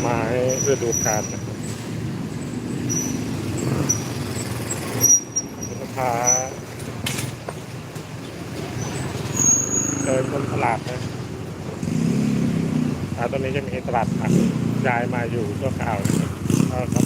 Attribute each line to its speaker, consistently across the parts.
Speaker 1: ไม้ฤดูกาลนะครับลูกค้าเดินบนตลาดนะอ่าตอนนี้จะมีตลาดผักย้ายมาอยู่ชั่วคราวก็เขา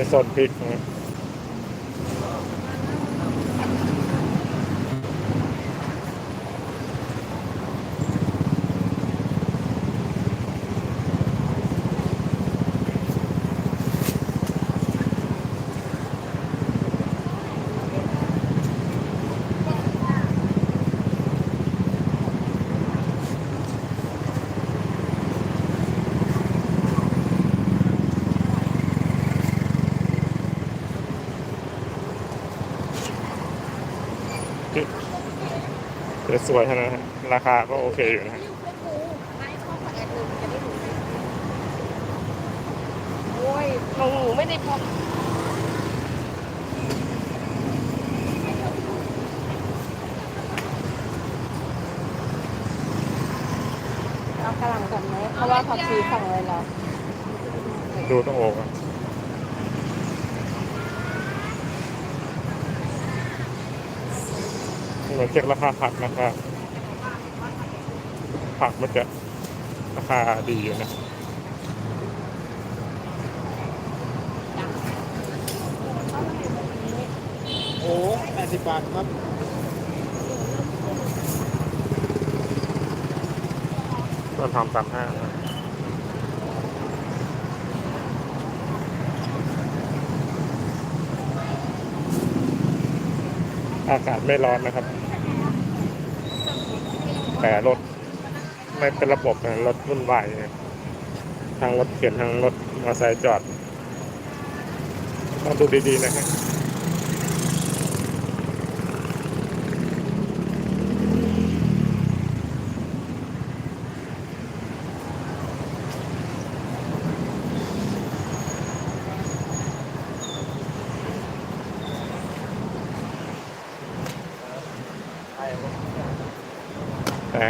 Speaker 1: ในโซนพริกนะพริก สวยๆทั้งนั้นฮะราคาก็โอเคอยู่นะฮะ
Speaker 2: โอ้ยของหนูไม่ได้พกเอากระหล่ำก่อนไหมเพราะว่าผักชีสั่งไว้แล้ว
Speaker 1: ดูต้องโอกอะเห มือนเช็คราคาผักนะครับ ผักมันจะราคาดีอยู่นะ
Speaker 3: โอ้แปดสิบบาทครับ
Speaker 1: ต้นทำสามห้านะอากาศไม่ร้อนนะครับ แต่รถไม่เป็นระบบนะรถวุ่นวายนะทางรถเข็นทางรถมอเตอร์ไซค์จอด ต้องดูดีๆนะครับ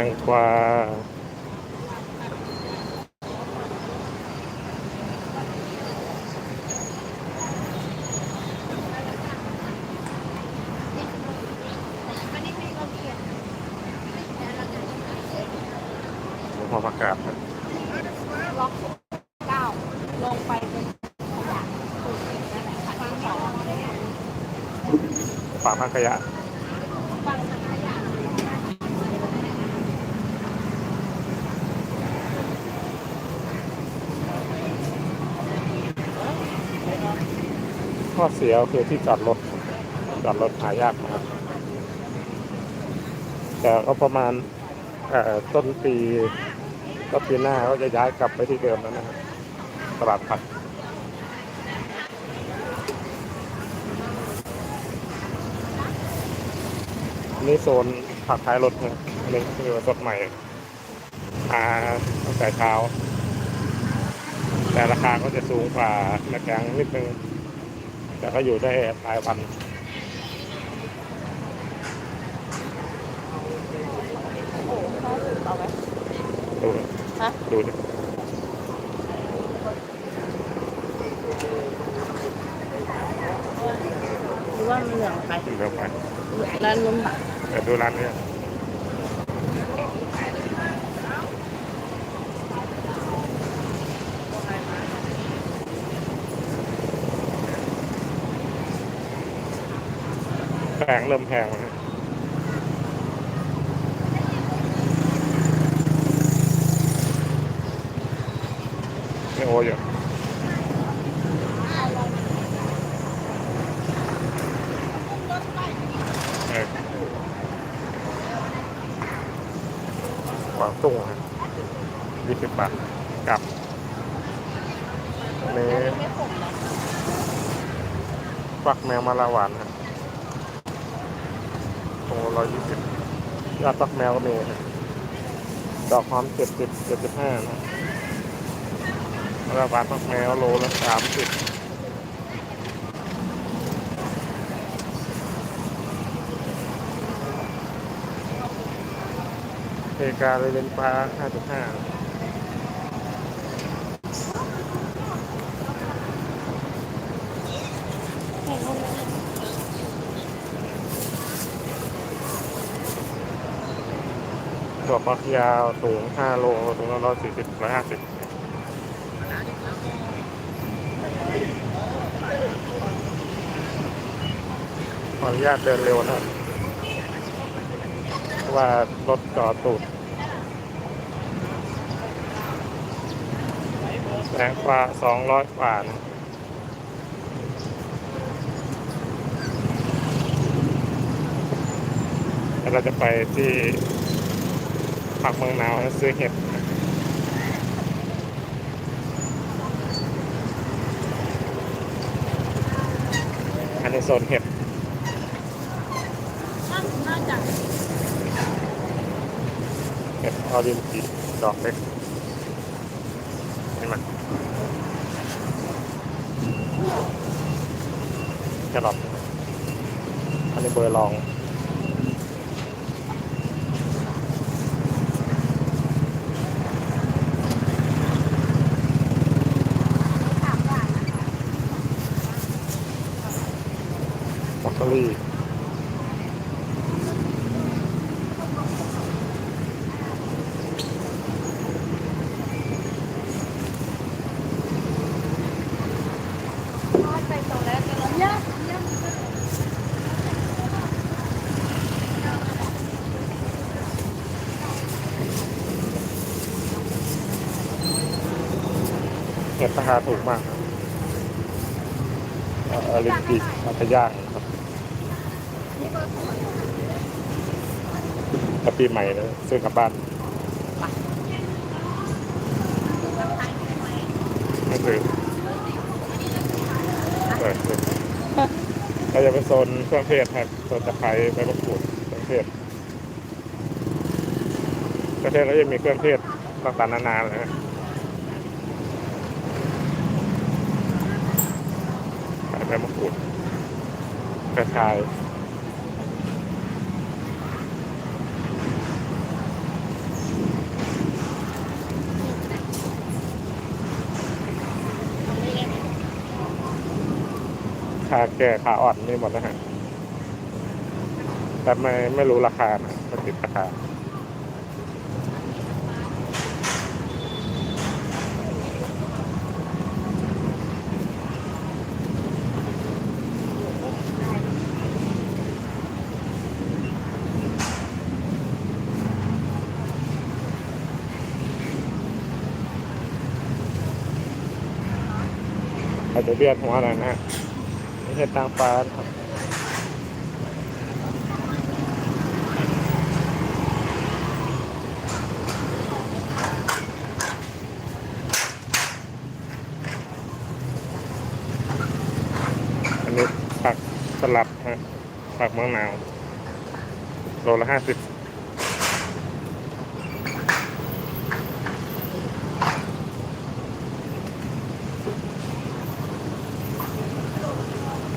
Speaker 1: งกวาพอประกาศนะ
Speaker 2: ล็อกเก้าลงไปเป็นฝั่ง
Speaker 1: ฝากพักขยะ
Speaker 2: ฟังขยะ
Speaker 1: ข้อเสียคือที่จอดรถจอดรถหายากมากแต่ก็ประมาณต้นปีก็ปีหน้าก็จะย้ายกลับไปที่เดิมแล้วนะครับตลาดผักนี่โซนผักท้ายรถนะนนี้คือสดใหม่มาตั้งแต่เช้า แต่ราคาก็จะสูงกว่าในแกงนิดนึง แต่ก็อยู่ได้หลายวัน
Speaker 2: โอ้ข้าวสุกเอาไหม
Speaker 1: ดู
Speaker 2: ฮะ
Speaker 1: ดูดิ
Speaker 2: หรือว่ามันเหลืองไป
Speaker 1: เดี๋ยวไป
Speaker 2: ร้านนุ่มค่ะ
Speaker 1: เดี๋ยวดูร้านนี้ งเริ่มแพงแล้วนะไม่โออยู่เออกวางตุ้งนะยี่สิบบาทกับอันนี้
Speaker 2: ไม่ขมนะ
Speaker 1: ฟักแมวมาลาหวานครับ โร้อยยี่สิบยอดฟักแมวก็มีครับดอกความเจ็ดสิบเจ็ดสิบห้านะแล้วหวานฟักแมวโลละสามสิบเพกาเลยเป็นปลาห้าจุดห้า ถั่วฝักยาวสูง5โลสูงร้อยสี่สิบร้อยห้าสิบขออนุญาตเดินเร็วนะครับเพราะว่ารถจอดตูดแสงฟ้าสองร้อยกว่านเราจะไปที่ ผักเมืองหนาวซื้อเห็ดอันนี้โซนเห็ด
Speaker 2: น่าจะ
Speaker 1: เห็ดออรินจิดอกเล็กนี่มันแครอทอันนี้เบอร์ลอง
Speaker 2: ถามว่านะคะ
Speaker 1: บรอกโคลี่
Speaker 2: ทอดไปตรงแล้วจะร้อนยากยาก
Speaker 1: เห็ดราคาถูกมากอ่อออรินจิมันจะย่างครับถ้าปีใหม่เลยซื้อกลับบ้าน ไม่ซื้อเปิดเราจะเป็นโซนเครื่องเทศครับโซนตะไคร้ใบมะกรูดเครื่องเทศเครื่องเทศก็จะมีเครื่องเทศต่างๆนานาเลยฮะขายใบมะกรูดกระชายขาแก่ขาอ่อนนี่หมดนะฮะแต่ไม่ไม่รู้ราคานะติดราคา จะเบียดหัวหน่อยนะฮะนี่เห็ดนางฟ้าครับอันนี้ผักสลัดฮะผักเมืองหนาวโลละห้าสิบ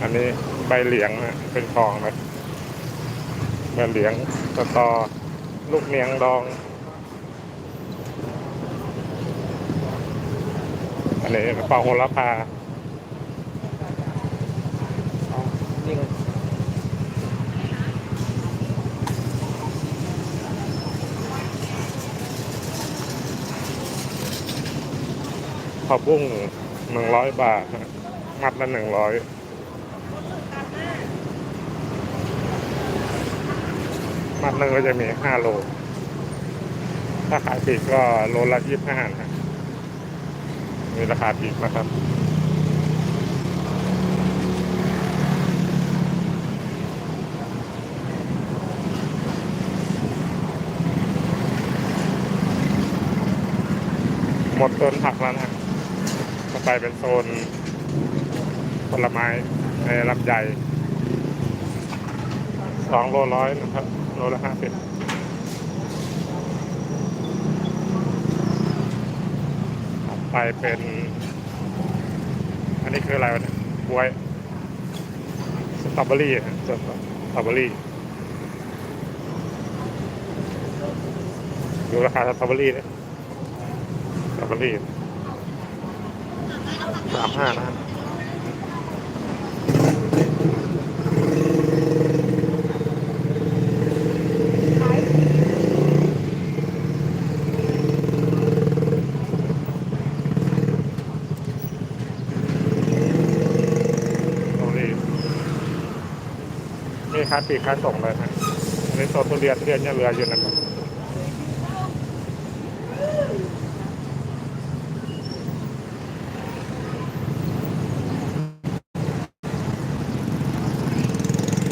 Speaker 1: อันนี้ใบเหลียงฮะเป็นทองแบบใบเหลียงสตอลูกเนียงดอง อันนี้เป่าโหระพา
Speaker 3: นี่ไง
Speaker 1: ข้าวบุ้งหนึ่งร้อยบาทมัดละหนึ่งร้อย มัดหนึ่งก็จะมีห้าโล ถ้าขายปลีกก็โลละยี่สิบห้านะมีราคาปลีกนะครับหมดโซนผักแล้วนะฮะก็ไปเป็นโซนผลไม้ในลำไยสองโลร้อยนะครับ โลละห้าสิบไปเป็น อันนี้คืออะไรวะเนี่ยบวยสตรอเบอรี่นะสตรอเบอรี่ดูราคาสตรอเบอรี่นี่ยสตรอเบอรี่สามห้านะ ตรงนี้นี่ ค้าปีกค้าส่งเลยนะนนี้โซนทุเรียนทุเรียนยังเหลืออยู่นะครับ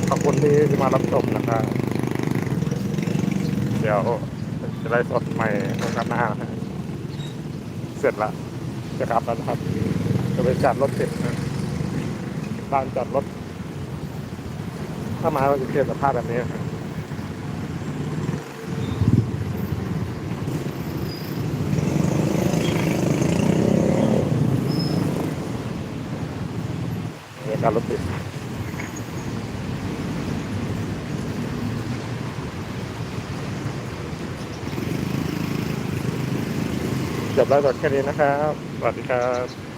Speaker 1: ขอบคุณที่ที่มารับชมนะครับเดี๋ยวจะได้สดใหม่โอกาสหน้านะเสร็จละจะกลับแล้วนะครับ จะไปจัดรถติดนะบ้านจอดรถ ถ้ามาก็จะเจอสภาพแบบนี้การรถติดจบแล้วจบแค่นี้นะครับ สวัสดีครับ